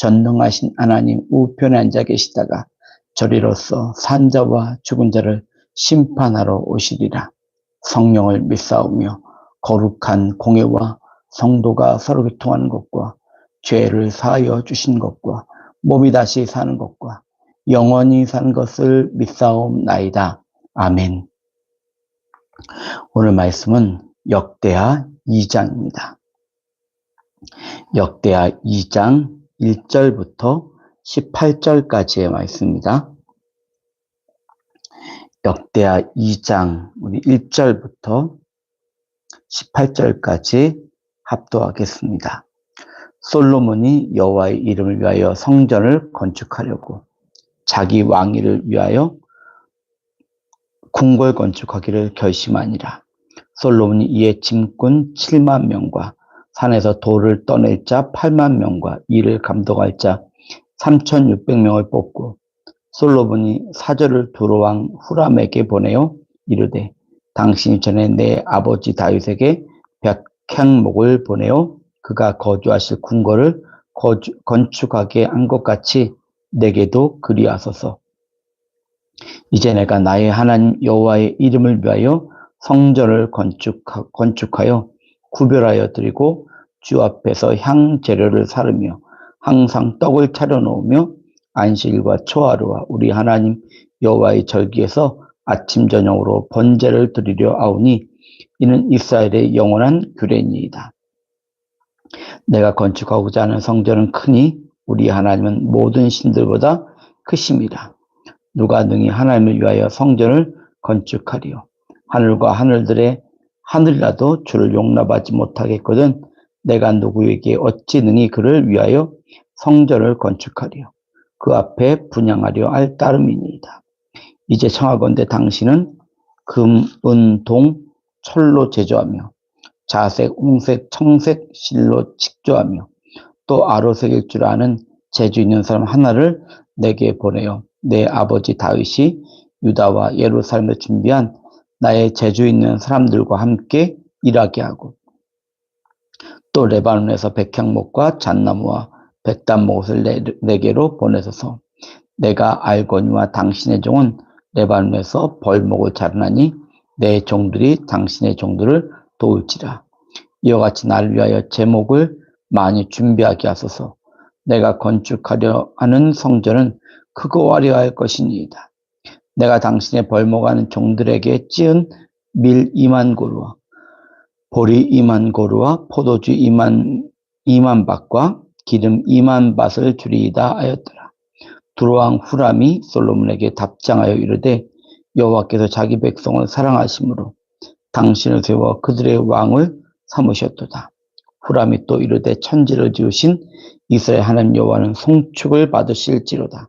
전능하신 하나님 우편에 앉아 계시다가 저리로서 산자와 죽은 자를 심판하러 오시리라. 성령을 믿사오며 거룩한 공예와 성도가 서로 교통하는 것과 죄를 사하여 주신 것과 몸이 다시 사는 것과 영원히 사는 것을 믿사옵나이다. 아멘. 오늘 말씀은 역대하 2장입니다. 역대하 2장 1절부터 18절까지의 말씀입니다. 역대하 2장 우리 1절부터 18절까지 합도하겠습니다. 솔로몬이 여호와의 이름을 위하여 성전을 건축하려고 자기 왕위를 위하여 궁궐 건축하기를 결심하니라. 솔로몬이 이에 짐꾼 7만 명과 산에서 돌을 떠낼 자 8만 명과 이를 감독할 자 3,600명을 뽑고 솔로몬이 사절을 두로왕 후람에게 보내어 이르되 당신이 전에 내 아버지 다윗에게 백향목을 보내어 그가 거주하실 궁궐을 거주, 건축하게 한 것 같이 내게도 그리하소서. 이제 내가 나의 하나님 여호와의 이름을 위하여 성전을 건축하, 건축하여 구별하여 드리고 주 앞에서 향 재료를 사르며 항상 떡을 차려 놓으며 안식일과 초하루와 우리 하나님 여호와의 절기에서 아침 저녁으로 번제를 드리려 아오니 이는 이스라엘의 영원한 규례니이다. 내가 건축하고자 하는 성전은 크니 우리 하나님은 모든 신들보다 크심이라. 누가 능히 하나님을 위하여 성전을 건축하리요. 하늘과 하늘들의 하늘이라도 주를 용납하지 못하겠거든 내가 누구에게 어찌 능히 그를 위하여 성전을 건축하리요. 그 앞에 분양하려 할 따름이니이다. 이제 청하건대 당신은 금, 은, 동, 철로 제조하며 자색, 홍색, 청색 실로 직조하며 또 아로색일 줄 아는 재주 있는 사람 하나를 내게 보내요. 내 아버지 다윗이 유다와 예루살렘에 준비한 나의 재주 있는 사람들과 함께 일하게 하고 또 레바논에서 백향목과 잣나무와 백단목을 내게로 보내소서. 내가 알거니와 당신의 종은 레바논에서 벌목을 자르나니 내 종들이 당신의 종들을 도울지라. 이와 같이 나를 위하여 제목을 많이 준비하게 하소서. 내가 건축하려 하는 성전은 크고 화려할 것이니이다. 내가 당신의 벌목하는 종들에게 찌은 밀 2만 고루와 보리 2만 고루와 포도주 2만 2만 밭과 기름 2만 밭을 주리이다 하였더라. 두로왕 후람이 솔로몬에게 답장하여 이르되 여호와께서 자기 백성을 사랑하심으로 당신을 세워 그들의 왕을 삼으셨도다. 후람이 또 이르되 천지를 지으신 이스라엘 하나님 여호와는 송축을 받으실지로다.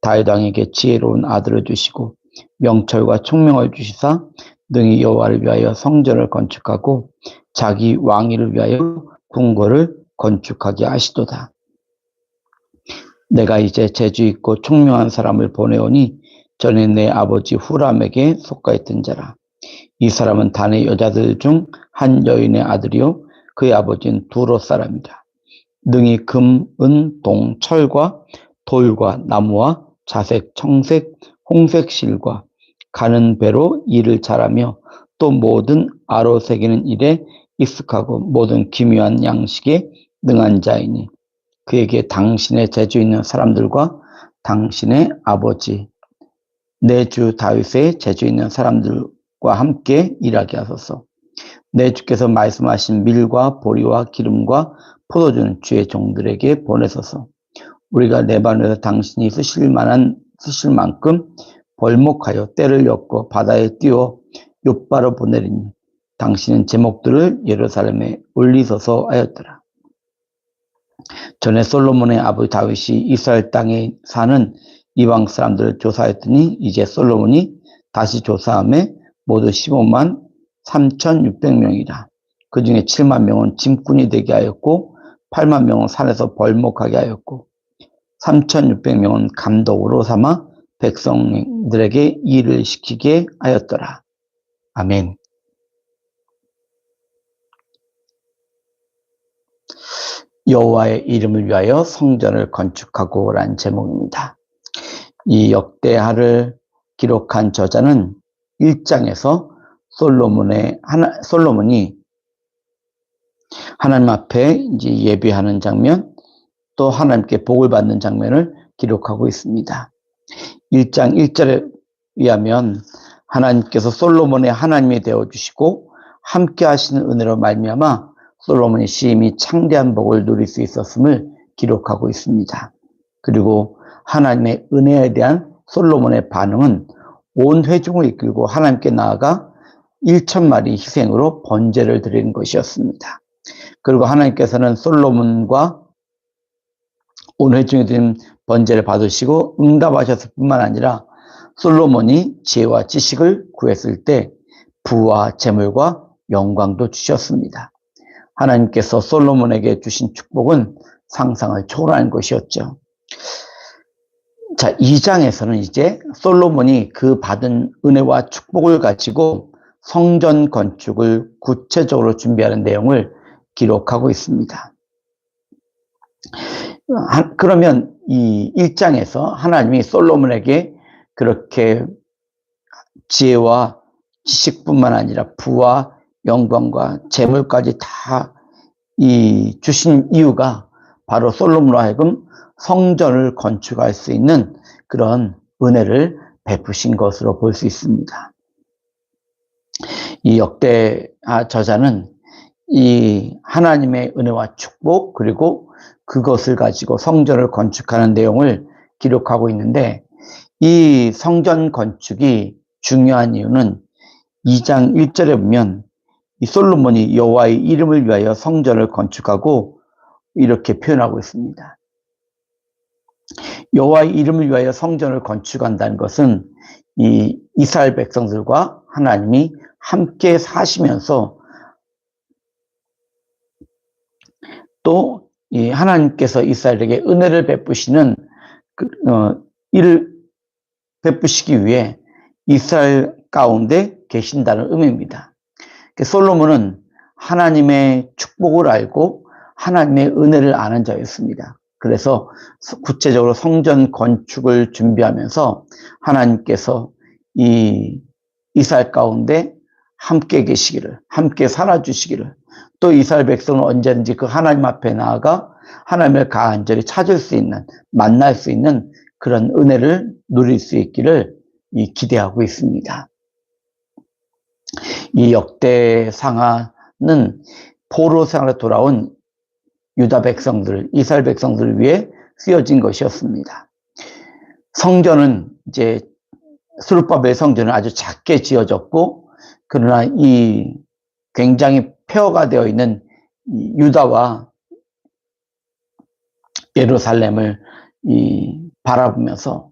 다윗 왕에게 지혜로운 아들을 주시고 명철과 총명을 주시사 능히 여호와를 위하여 성전을 건축하고 자기 왕위를 위하여 궁궐을 건축하게 하시도다. 내가 이제 재주 있고 총명한 사람을 보내오니 전에 내 아버지 후람에게 속가했던 자라. 이 사람은 단의 여자들 중 한 여인의 아들이요 그의 아버지는 두로 사람이다. 능히 금, 은, 동, 철과 돌과 나무와 자색, 청색, 홍색 실과 가는 배로 일을 잘하며 또 모든 아로 새기는 일에 익숙하고 모든 기묘한 양식에 능한 자이니 그에게 당신의 재주 있는 사람들과 당신의 아버지 내 주 다윗의 재주 있는 사람들과 함께 일하게 하소서. 내 주께서 말씀하신 밀과 보리와 기름과 포도주는 주의 종들에게 보내소서. 우리가 레바논에서 당신이 쓰실 만한 쓰실 만큼 벌목하여 때를 엮고 바다에 띄워 요바로 보내리니 당신은 제목들을 예루살렘에 올리소서 하였더라. 전에 솔로몬의 아버지 다윗이 이스라엘 땅에 사는 이방 사람들을 조사했더니 이제 솔로몬이 다시 조사함에 모두 15만 3,600명이라. 그 중에 7만 명은 짐꾼이 되게 하였고 8만 명은 산에서 벌목하게 하였고 3,600명은 감독으로 삼아 백성들에게 일을 시키게 하였더라. 아멘. 여호와의 이름을 위하여 성전을 건축하고란 제목입니다. 이 역대하를 기록한 저자는 1장에서 솔로몬의 하나, 솔로몬이 하나님 앞에 이제 예배하는 장면, 또 하나님께 복을 받는 장면을 기록하고 있습니다. 1장 1절에 의하면 하나님께서 솔로몬의 하나님이 되어 주시고 함께 하시는 은혜로 말미암아 솔로몬의 시임이 창대한 복을 누릴 수 있었음을 기록하고 있습니다. 그리고 하나님의 은혜에 대한 솔로몬의 반응은 온 회중을 이끌고 하나님께 나아가 1천 마리 희생으로 번제를 드리는 것이었습니다. 그리고 하나님께서는 솔로몬과 온 회중이 드린 번제를 받으시고 응답하셨을 뿐만 아니라 솔로몬이 지혜와 지식을 구했을 때 부와 재물과 영광도 주셨습니다. 하나님께서 솔로몬에게 주신 축복은 상상을 초월한 것이었죠. 자, 2장에서는 이제 솔로몬이 그 받은 은혜와 축복을 가지고 성전 건축을 구체적으로 준비하는 내용을 기록하고 있습니다. 그러면 이 1장에서 하나님이 솔로몬에게 그렇게 지혜와 지식뿐만 아니라 부와 영광과 재물까지 다 이 주신 이유가 바로 솔로몬으로 하여금 성전을 건축할 수 있는 그런 은혜를 베푸신 것으로 볼 수 있습니다. 이 역대하 저자는 이 하나님의 은혜와 축복 그리고 그것을 가지고 성전을 건축하는 내용을 기록하고 있는데 이 성전 건축이 중요한 이유는 2장 1절에 보면 이 솔로몬이 여호와의 이름을 위하여 성전을 건축하고 이렇게 표현하고 있습니다. 여호와의 이름을 위하여 성전을 건축한다는 것은 이 이스라엘 백성들과 하나님이 함께 사시면서 또 이 하나님께서 이스라엘에게 은혜를 베푸시는 그, 어, 이를 베푸시기 위해 이스라엘 가운데 계신다는 의미입니다. 그 솔로몬은 하나님의 축복을 알고 하나님의 은혜를 아는 자였습니다. 그래서 구체적으로 성전 건축을 준비하면서 하나님께서 이 이스라엘 가운데 함께 계시기를, 함께 살아주시기를, 또 이스라엘 백성은 언제든지 그 하나님 앞에 나아가 하나님을 간절히 찾을 수 있는, 만날 수 있는 그런 은혜를 누릴 수 있기를 기대하고 있습니다. 이 역대 상하는 포로 생활에 돌아온 유다 백성들, 이스라엘 백성들을 위해 쓰여진 것이었습니다. 성전은 이제 수르바벨 성전은 아주 작게 지어졌고 그러나 이 굉장히 폐허가 되어 있는 유다와 예루살렘을 바라보면서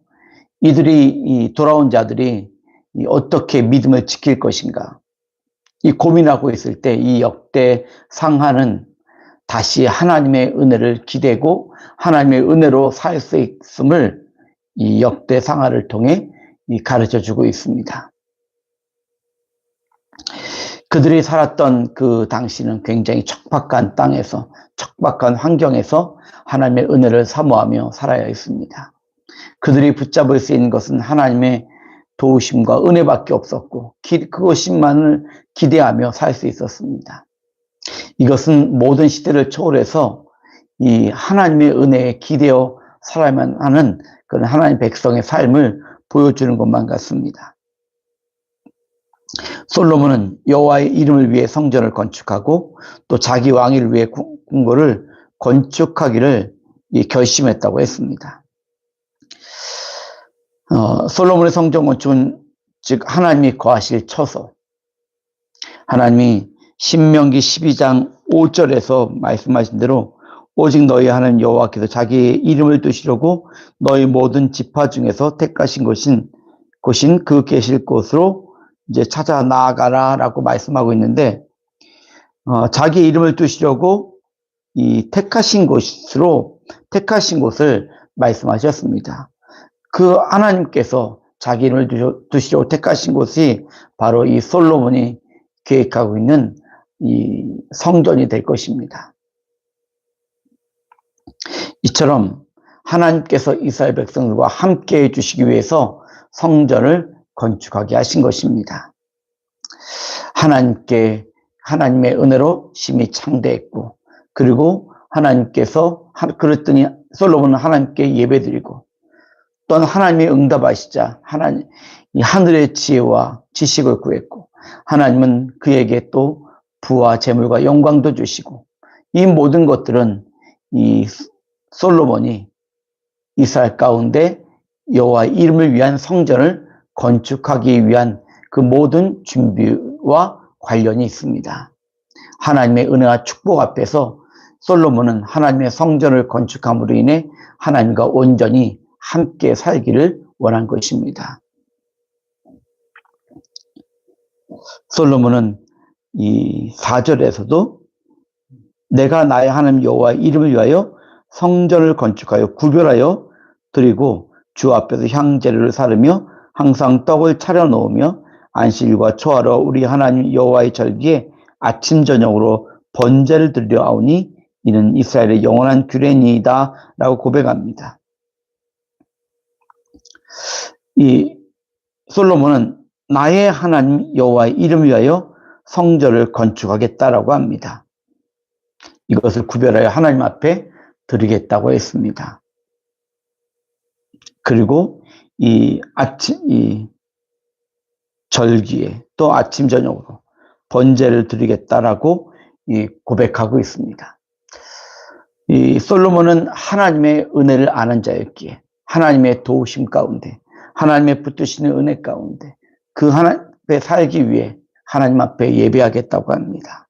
이들이 돌아온 자들이 어떻게 믿음을 지킬 것인가 이 고민하고 있을 때 이 역대 상하는 다시 하나님의 은혜를 기대고 하나님의 은혜로 살 수 있음을 이 역대 상하를 통해 가르쳐 주고 있습니다. 그들이 살았던 그 당시는 굉장히 척박한 땅에서 척박한 환경에서 하나님의 은혜를 사모하며 살아야 했습니다. 그들이 붙잡을 수 있는 것은 하나님의 도우심과 은혜밖에 없었고 그것만을 기대하며 살 수 있었습니다. 이것은 모든 시대를 초월해서 이 하나님의 은혜에 기대어 살아야만 하는 그런 하나님 백성의 삶을 보여주는 것만 같습니다. 솔로몬은 여호와의 이름을 위해 성전을 건축하고 또 자기 왕위를 위해 궁궐을 건축하기를 결심했다고 했습니다. 어, 솔로몬의 성전 건축은 즉 하나님이 거하실 처소. 하나님이 신명기 12장 5절에서 말씀하신 대로 오직 너희 하나님 여호와께서 자기의 이름을 두시려고 너희 모든 지파 중에서 택하신 곳인 곳인 그 계실 곳으로 이제 찾아 나아가라라고 말씀하고 있는데 어, 자기 이름을 두시려고 이 택하신 곳으로 택하신 곳을 말씀하셨습니다. 그 하나님께서 자기 이름을 두시려고 택하신 곳이 바로 이 솔로몬이 계획하고 있는 이 성전이 될 것입니다. 이처럼 하나님께서 이스라엘 백성들과 함께 해주시기 위해서 성전을 건축하게 하신 것입니다. 하나님께 하나님의 은혜로 심히 창대했고 그리고 하나님께서 그랬더니 솔로몬은 하나님께 예배드리고 또한 하나님의 응답하시자 하나님 이 하늘의 지혜와 지식을 구했고 하나님은 그에게 또 부와 재물과 영광도 주시고 이 모든 것들은 이 솔로몬이 이스라엘 가운데 여호와 이름을 위한 성전을 건축하기 위한 그 모든 준비와 관련이 있습니다. 하나님의 은혜와 축복 앞에서 솔로몬은 하나님의 성전을 건축함으로 인해 하나님과 온전히 함께 살기를 원한 것입니다. 솔로몬은 이 4절에서도 내가 나의 하나님 여호와 이름을 위하여 성전을 건축하여 구별하여 드리고 주 앞에서 향제를 사르며 항상 떡을 차려 놓으며 안식일과 초하러 우리 하나님 여호와의 절기에 아침 저녁으로 번제를 드려 아오니 이는 이스라엘의 영원한 규례니이다 라고 고백합니다. 이 솔로몬은 나의 하나님 여호와의 이름을 위하여 성전을 건축하겠다라고 합니다. 이것을 구별하여 하나님 앞에 드리겠다고 했습니다. 그리고 이 아침, 이 절기에 또 아침, 저녁으로 번제를 드리겠다라고 이 고백하고 있습니다. 이 솔로몬은 하나님의 은혜를 아는 자였기에 하나님의 도우심 가운데 하나님의 붙드시는 은혜 가운데 그 하나님에 살기 위해 하나님 앞에 예배하겠다고 합니다.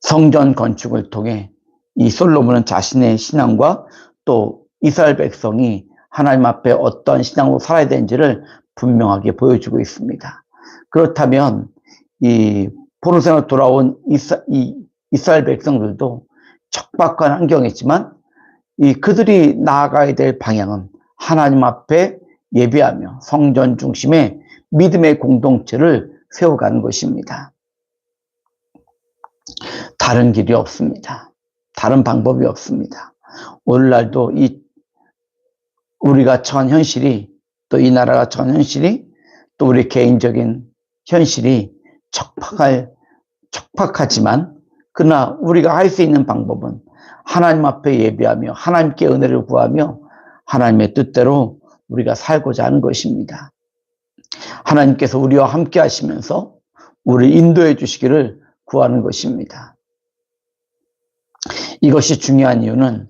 성전 건축을 통해 이 솔로몬은 자신의 신앙과 또 이스라엘 백성이 하나님 앞에 어떤 신앙으로 살아야 되는지를 분명하게 보여주고 있습니다. 그렇다면 이 포로생활 돌아온 이스, 이 이스라엘 백성들도 척박한 환경이지만 이 그들이 나아가야 될 방향은 하나님 앞에 예배하며 성전 중심의 믿음의 공동체를 세워가는 것입니다. 다른 길이 없습니다. 다른 방법이 없습니다. 오늘날도 이 우리가 처한 현실이 또 이 나라가 처한 현실이 또 우리 개인적인 현실이 척박할 척박하지만 그러나 우리가 할 수 있는 방법은 하나님 앞에 예배하며 하나님께 은혜를 구하며 하나님의 뜻대로 우리가 살고자 하는 것입니다. 하나님께서 우리와 함께 하시면서 우리 인도해 주시기를 구하는 것입니다. 이것이 중요한 이유는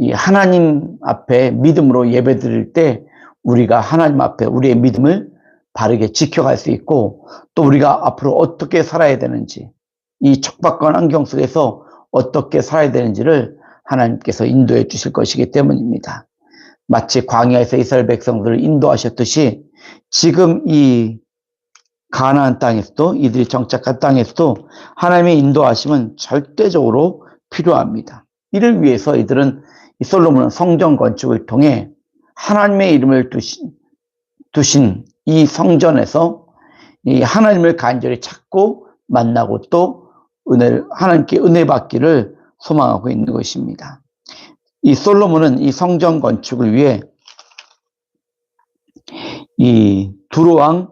이 하나님 앞에 믿음으로 예배 드릴 때 우리가 하나님 앞에 우리의 믿음을 바르게 지켜갈 수 있고 또 우리가 앞으로 어떻게 살아야 되는지 이 척박한 환경 속에서 어떻게 살아야 되는지를 하나님께서 인도해 주실 것이기 때문입니다. 마치 광야에서 이스라엘 백성들을 인도하셨듯이 지금 이 가나안 땅에서도 이들이 정착한 땅에서도 하나님의 인도하심은 절대적으로 필요합니다. 이를 위해서 이들은 이 솔로몬은 성전 건축을 통해 하나님의 이름을 두신, 두신 이 성전에서 이 하나님을 간절히 찾고 만나고 또 은혜를, 하나님께 은혜 받기를 소망하고 있는 것입니다. 이 솔로몬은 이 성전 건축을 위해 이 두로왕의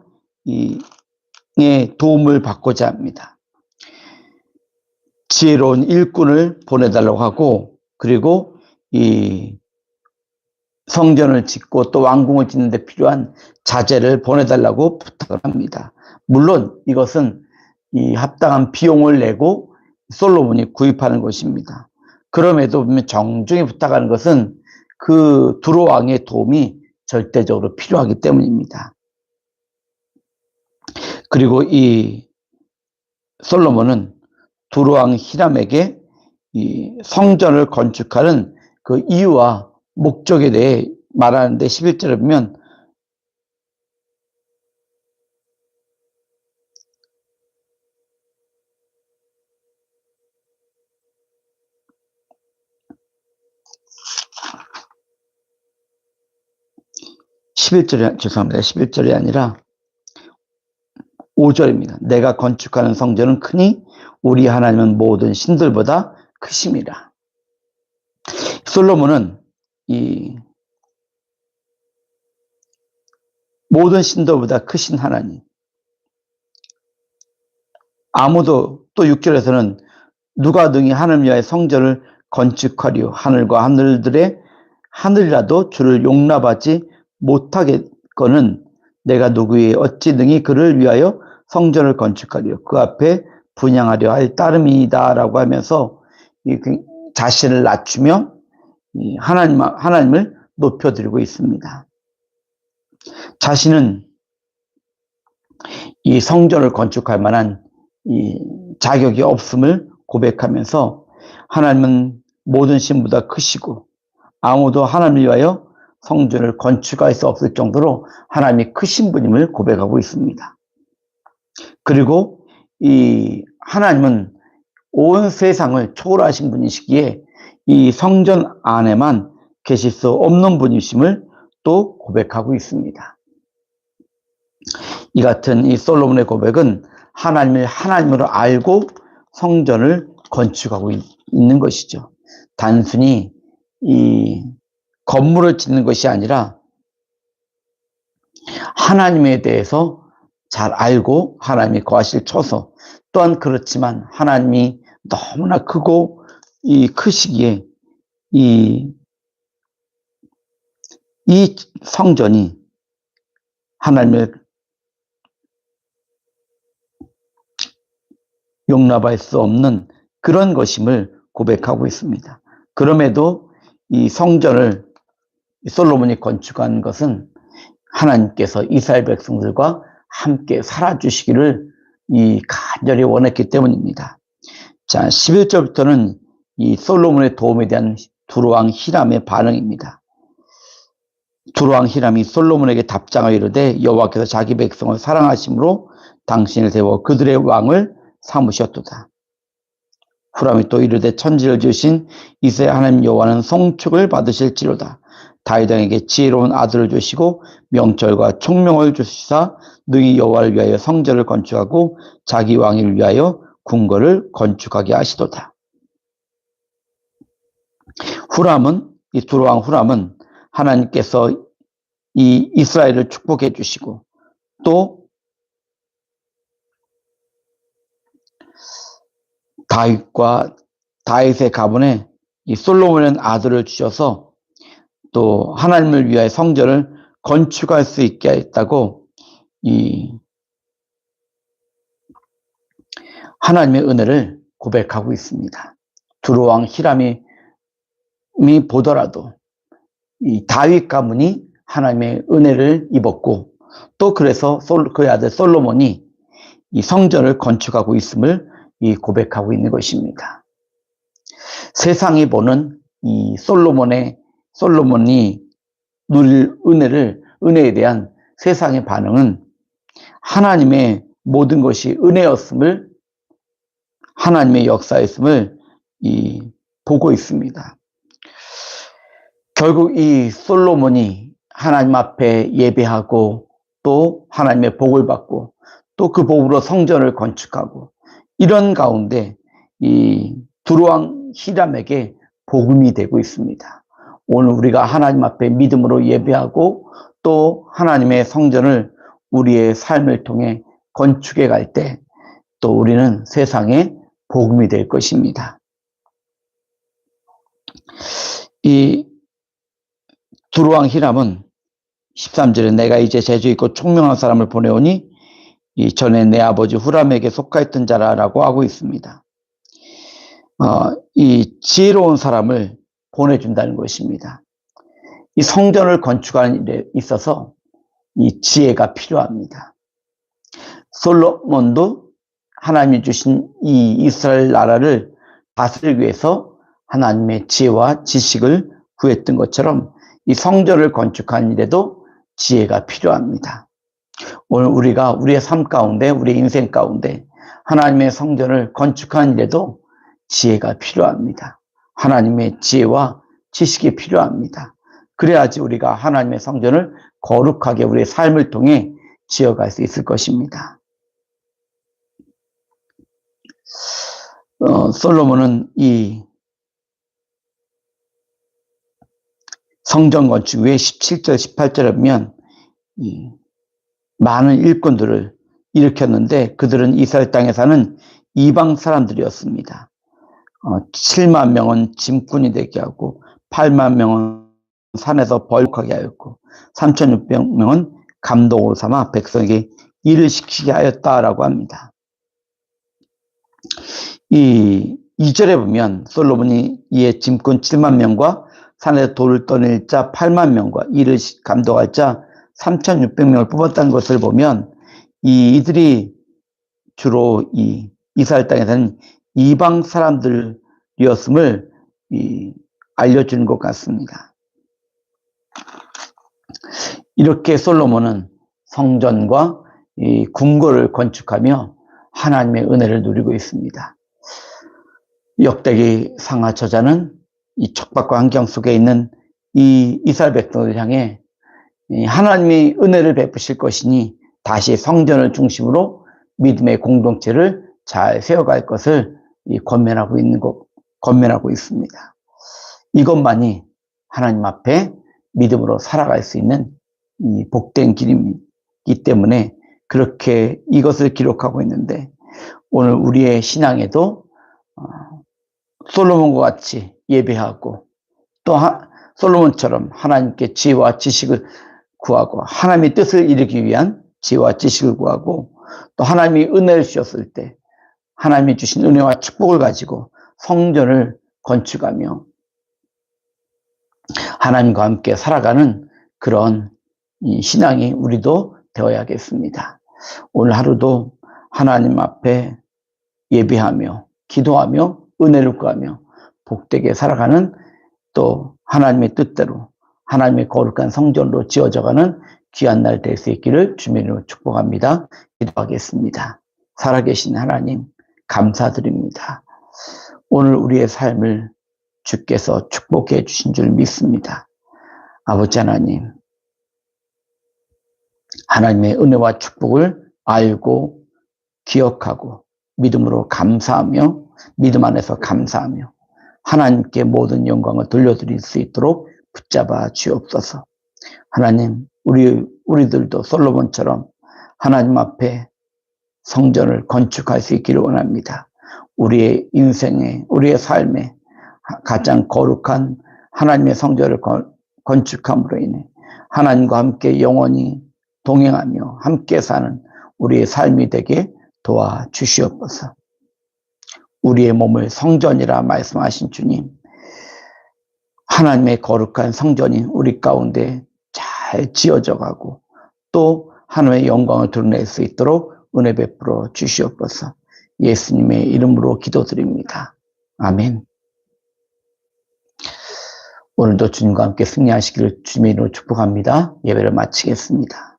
도움을 받고자 합니다. 지혜로운 일꾼을 보내달라고 하고 그리고 이 성전을 짓고 또 왕궁을 짓는 데 필요한 자재를 보내달라고 부탁을 합니다. 물론 이것은 이 합당한 비용을 내고 솔로몬이 구입하는 것입니다. 그럼에도 정중히 부탁하는 것은 그 두로 왕의 도움이 절대적으로 필요하기 때문입니다. 그리고 이 솔로몬은 두로 왕 히람에게 이 성전을 건축하는 그 이유와 목적에 대해 말하는데 11절에 보면 11절이, 죄송합니다. 11절이 아니라 5절입니다. 내가 건축하는 성전은 크니 우리 하나님은 모든 신들보다 크심이라. 솔로몬은 이 모든 신들보다 크신 하나님. 아무도 또 6절에서는 누가 등이 하늘 위하여 성전을 건축하려 하늘과 하늘들의 하늘이라도 주를 용납하지 못하겠거는 내가 누구의 어찌 등이 그를 위하여 성전을 건축하려 그 앞에 분양하려 할 따름이다라고 하면서 그 자신을 낮추며 하나님 하나님을 높여드리고 있습니다. 자신은 이 성전을 건축할 만한 이 자격이 없음을 고백하면서 하나님은 모든 신보다 크시고 아무도 하나님을 위하여 성전을 건축할 수 없을 정도로 하나님이 크신 분임을 고백하고 있습니다. 그리고 이 하나님은 온 세상을 초월하신 분이시기에 이 성전 안에만 계실 수 없는 분이심을 또 고백하고 있습니다. 이 같은 이 솔로몬의 고백은 하나님을 하나님으로 알고 성전을 건축하고 있는 것이죠. 단순히 이 건물을 짓는 것이 아니라 하나님에 대해서 잘 알고 하나님이 거하실 처소 또한 그렇지만 하나님이 너무나 크고 이 크시기에 이, 이 성전이 하나님의 용납할 수 없는 그런 것임을 고백하고 있습니다. 그럼에도 이 성전을 솔로몬이 건축한 것은 하나님께서 이스라엘 백성들과 함께 살아주시기를 이 간절히 원했기 때문입니다. 자, 11절부터는 이 솔로몬의 도움에 대한 두루왕 히람의 반응입니다. 두루왕 히람이 솔로몬에게 답장을 이르되 여호와께서 자기 백성을 사랑하심으로 당신을 세워 그들의 왕을 삼으셨도다. 후람이 또 이르되 천지를 지으신 이스라엘 하나님 여호와는 송축을 받으실지로다. 다윗왕에게 지혜로운 아들을 주시고 명철과 총명을 주시사 능히 여호와를 위하여 성전을 건축하고 자기 왕위를 위하여 궁궐을 건축하게 하시도다. 후람은 이 두로왕 후람은 하나님께서 이 이스라엘을 축복해 주시고 또 다윗과 다윗의 가문에 이 솔로몬은 아들을 주셔서 또 하나님을 위하여 성전을 건축할 수 있게 했다고 이 하나님의 은혜를 고백하고 있습니다. 두로왕 히람이 보더라도 이 다윗 가문이 하나님의 은혜를 입었고 또 그래서 그의 아들 솔로몬이 이 성전을 건축하고 있음을 이 고백하고 있는 것입니다. 세상이 보는 이 솔로몬의 솔로몬이 누릴 은혜를 은혜에 대한 세상의 반응은 하나님의 모든 것이 은혜였음을 하나님의 역사였음을 이 보고 있습니다. 결국 이 솔로몬이 하나님 앞에 예배하고 또 하나님의 복을 받고 또 그 복으로 성전을 건축하고 이런 가운데 이 두루왕 히람에게 복음이 되고 있습니다. 오늘 우리가 하나님 앞에 믿음으로 예배하고 또 하나님의 성전을 우리의 삶을 통해 건축해 갈 때 또 우리는 세상에 복음이 될 것입니다. 이 두루왕 히람은 13절에 내가 이제 재주 있고 총명한 사람을 보내오니 이 전에 내 아버지 후람에게 속하였던 자라라고 하고 있습니다. 어, 이 지혜로운 사람을 보내준다는 것입니다. 이 성전을 건축하는 일에 있어서 이 지혜가 필요합니다. 솔로몬도 하나님이 주신 이 이스라엘 나라를 다스리기 위해서 하나님의 지혜와 지식을 구했던 것처럼 이 성전을 건축한 일에도 지혜가 필요합니다. 오늘 우리가 우리의 삶 가운데, 우리의 인생 가운데 하나님의 성전을 건축한 일에도 지혜가 필요합니다. 하나님의 지혜와 지식이 필요합니다. 그래야지 우리가 하나님의 성전을 거룩하게 우리의 삶을 통해 지어갈 수 있을 것입니다. 어, 솔로몬은 이 성전 건축 외 17절, 18절에 보면 이 많은 일꾼들을 일으켰는데 그들은 이스라엘 땅에 사는 이방 사람들이었습니다. 어, 7만 명은 짐꾼이 되게 하고 8만 명은 산에서 벌룩하게 하였고 3,600명은 감동으로 삼아 백성에게 일을 시키게 하였다라고 합니다. 이 2절에 보면 솔로몬이 이에 짐꾼 7만 명과 산에서 돌을 떠낼 자 8만 명과 이를 감독할 자 3,600명을 뽑았다는 것을 보면 이 이들이 주로 이 이스라엘 땅에서는 이방 사람들이었음을 이 알려주는 것 같습니다. 이렇게 솔로몬은 성전과 이 궁궐을 건축하며 하나님의 은혜를 누리고 있습니다. 역대기 상하 저자는 이 척박과 환경 속에 있는 이 이스라엘 백성을 향해 하나님이 은혜를 베푸실 것이니 다시 성전을 중심으로 믿음의 공동체를 잘 세워갈 것을 권면하고 있는 것, 권면하고 있습니다. 이것만이 하나님 앞에 믿음으로 살아갈 수 있는 이 복된 길이기 때문에 그렇게 이것을 기록하고 있는데 오늘 우리의 신앙에도 어, 솔로몬과 같이 예배하고 또 솔로몬처럼 하나님께 지혜와 지식을 구하고 하나님의 뜻을 이루기 위한 지혜와 지식을 구하고 또 하나님이 은혜를 주셨을 때 하나님이 주신 은혜와 축복을 가지고 성전을 건축하며 하나님과 함께 살아가는 그런 신앙이 우리도 되어야겠습니다. 오늘 하루도 하나님 앞에 예배하며 기도하며 은혜를 구하며 복되게 살아가는 또 하나님의 뜻대로 하나님의 거룩한 성전으로 지어져가는 귀한 날 될 수 있기를 주민으로 축복합니다. 기도하겠습니다. 살아계신 하나님 감사드립니다. 오늘 우리의 삶을 주께서 축복해 주신 줄 믿습니다. 아버지 하나님, 하나님의 은혜와 축복을 알고 기억하고 믿음으로 감사하며 믿음 안에서 감사하며 하나님께 모든 영광을 돌려드릴 수 있도록 붙잡아 주옵소서. 하나님, 우리, 우리들도 솔로몬처럼 하나님 앞에 성전을 건축할 수 있기를 원합니다. 우리의 인생에, 우리의 삶에 가장 거룩한 하나님의 성전을 건축함으로 인해 하나님과 함께 영원히 동행하며 함께 사는 우리의 삶이 되게 도와 주시옵소서. 우리의 몸을 성전이라 말씀하신 주님, 하나님의 거룩한 성전이 우리 가운데 잘 지어져 가고 또 하나님의 영광을 드러낼 수 있도록 은혜 베풀어 주시옵소서. 예수님의 이름으로 기도드립니다. 아멘. 오늘도 주님과 함께 승리하시기를 주님의 이름으로 축복합니다. 예배를 마치겠습니다.